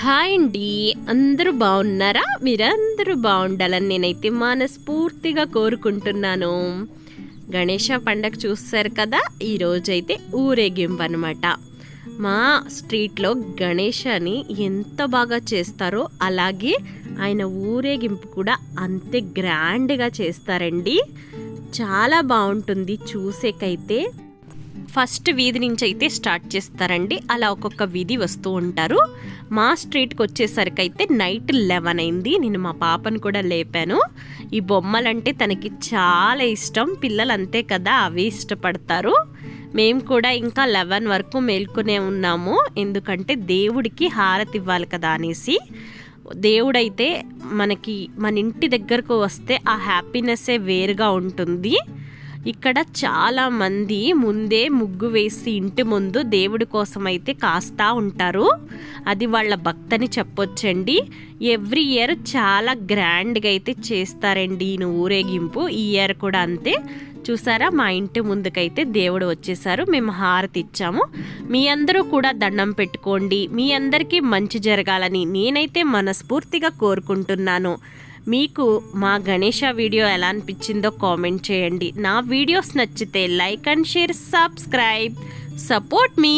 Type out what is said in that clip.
Hi అండి. అందరూ బాగున్నారా? మీరందరూ బాగుండాలని నేనైతే మనస్ఫూర్తిగా కోరుకుంటున్నాను. గణేష పండగ చూస్తారు కదా ఈరోజైతే ఊరేగింపు అనమాట మా స్ట్రీట్లో గణేషని ఎంత బాగా చేస్తారో అలాగే ఆయన ఊరేగింపు కూడా అంతే గ్రాండ్గా చేస్తారండి. చాలా బాగుంటుంది చూసేకైతే. ఫస్ట్ వీధి నుంచి అయితే స్టార్ట్ చేస్తారండి. అలా ఒక్కొక్క వీధి వస్తూ ఉంటారు. మా స్ట్రీట్కి వచ్చేసరికి అయితే నైట్ లెవెన్ అయింది. నేను మా పాపను కూడా లేపాను. ఈ బొమ్మలంటే తనకి చాలా ఇష్టం. పిల్లలు అంతే కదా అవి ఇష్టపడతారు. మేము కూడా ఇంకా లెవెన్ వరకు మేల్కొనే ఉన్నాము. ఎందుకంటే దేవుడికి హారతి ఇవ్వాలి కదా అనేసి. దేవుడైతే మనకి మన ఇంటి దగ్గరకు వస్తే ఆ హ్యాపీనెస్సే వేరుగా ఉంటుంది. ఇక్కడ చాలా మంది ముందే ముగ్గు వేసి ఇంటి ముందు దేవుడి కోసం అయితే కాస్తా ఉంటారు. అది వాళ్ళ భక్తని చెప్పొచ్చండి. ఎవ్రీ ఇయర్ చాలా గ్రాండ్గా అయితే చేస్తారండి ఈయన ఊరేగింపు. ఈ ఇయర్ కూడా అంతే. చూసారా? మా ఇంటి ముందుకైతే దేవుడు వచ్చేసారు. మేము హారతి ఇచ్చాము. మీ అందరూ కూడా దండం పెట్టుకోండి. మీ అందరికీ మంచి జరగాలని నేనైతే మనస్ఫూర్తిగా కోరుకుంటున్నాను. మీకు మా గణేష వీడియో ఎలా అనిపించిందో కామెంట్ చేయండి. నా వీడియోస్ నచ్చితే like and share subscribe support me.